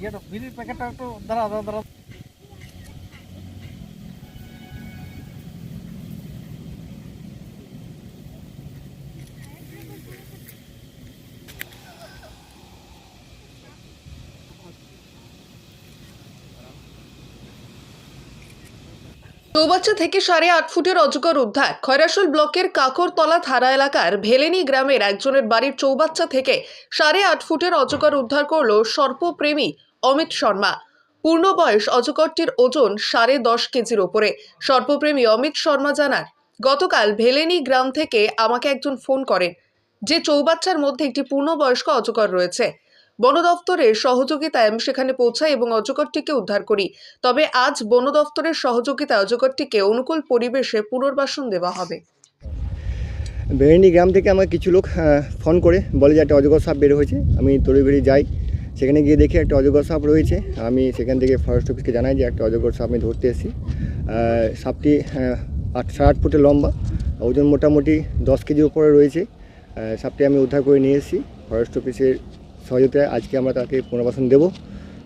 ইয়েটা বিড়ির প্যাকেটটা একটু দাঁড়া দাঁড়া দাঁড়া। চৌবাচ্চা থেকে সাড়ে আট ফুটের অজগর উদ্ধার। খয়রাসুল ব্লকের কাকরতলা থানা এলাকার ভেলেনি গ্রামের একজনের বাড়ির চৌবাচ্চা থেকে সাড়ে আট ফুটের অজগর উদ্ধার করল সর্পপ্রেমী অমিত শর্মা। পূর্ণ বয়স অজগরটির ওজন সাড়ে দশ কেজির ওপরে। সর্পপ্রেমী অমিত শর্মা জানান, গতকাল ভেলেনি গ্রাম থেকে আমাকে একজন ফোন করেন, যে চৌবাচ্চার মধ্যে একটি পূর্ণবয়স্ক অজগর রয়েছে। বন দফতরের সহযোগিতায় আমি সেখানে পৌঁছাই এবং অজগরটিকে উদ্ধার করি। তবে আজ বন দফতরের সহযোগিতায় অজগরটিকে অনুকূল পরিবেশে পুনর্বাসন দেওয়া হবে। বেরেনি গ্রাম থেকে আমাকে কিছু লোক ফোন করে বলে যে একটা অজগর সাপ বের হয়েছে। আমি তড়িঘড়ি যাই। সেখানে গিয়ে দেখি একটা অজগর সাপ রয়েছে। আমি সেখান থেকে ফরেস্ট অফিসকে জানাই যে একটা অজগর সাপ আমি ধরতে এসেছি। সাপটি আট সাড়ে আট ফুটের লম্বা ওজন মোটামুটি দশ কেজির উপরে রয়েছে। সাপটি আমি উদ্ধার করে নিয়ে এসেছি। ফরেস্ট অফিসের সহযোগিতায় আজকে আমরা তাকে পুনর্বাসন দেবো।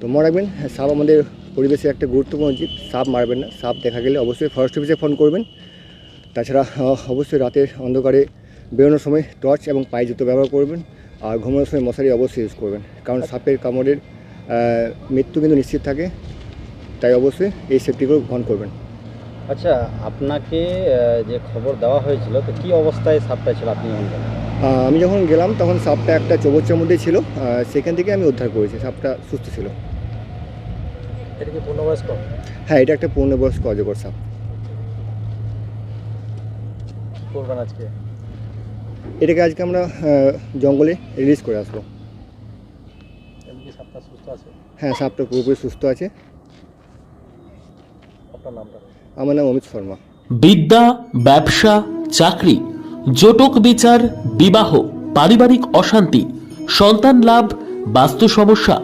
তো মনে রাখবেন হ্যাঁ, সাপ আমাদের পরিবেশে একটা গুরুত্বপূর্ণ জীব সাপ মারবেন না। সাপ দেখা গেলে অবশ্যই ফরেস্ট অফিসে ফোন করবেন। তাছাড়া অবশ্যই রাতের অন্ধকারে বেরোনোর সময় টর্চ এবং পায়ে জুতো ব্যবহার করবেন। আর ঘুমানোর সময় মশারি অবশ্যই ইউজ করবেন। কারণ সাপের কামড়ের মৃত্যু কিন্তু নিশ্চিত থাকে। তাই অবশ্যই এই সেফটিগুলো গ্রহণ করবেন। আচ্ছা আপনাকে যে খবর দেওয়া হয়েছিল তো কি অবস্থায় সাপটা ছিল? আপনি যখন আমি যখন গেলাম তখন সাপটা একটা চৌবচ্চার মধ্যেই ছিল। সেখান থেকে আমি উদ্ধার করেছি। সাপটা সুস্থ ছিল। এটা কি পূর্ণবয়স্ক? হ্যাঁ এটা একটা পূর্ণবয়স্ক অজগর সাপ। করবেন আজকে? এটাকে আজকে আমরা জঙ্গলে রিলিজ করে আসব। হ্যাঁ সাপটা পুরোপুরি সুস্থ আছে। আমার নাম অমিত শর্মা। বিদ্যা ব্যবসা চাকরি জটক বিচার বিবাহ পারিবারিক অশান্তি সন্তান লাভ বাস্তু সমস্যা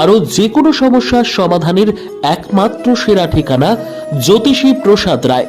আরও যে কোনো সমস্যার সমাধানের একমাত্র সেরা ঠিকানা জ্যোতিষী প্রসাদ রায়।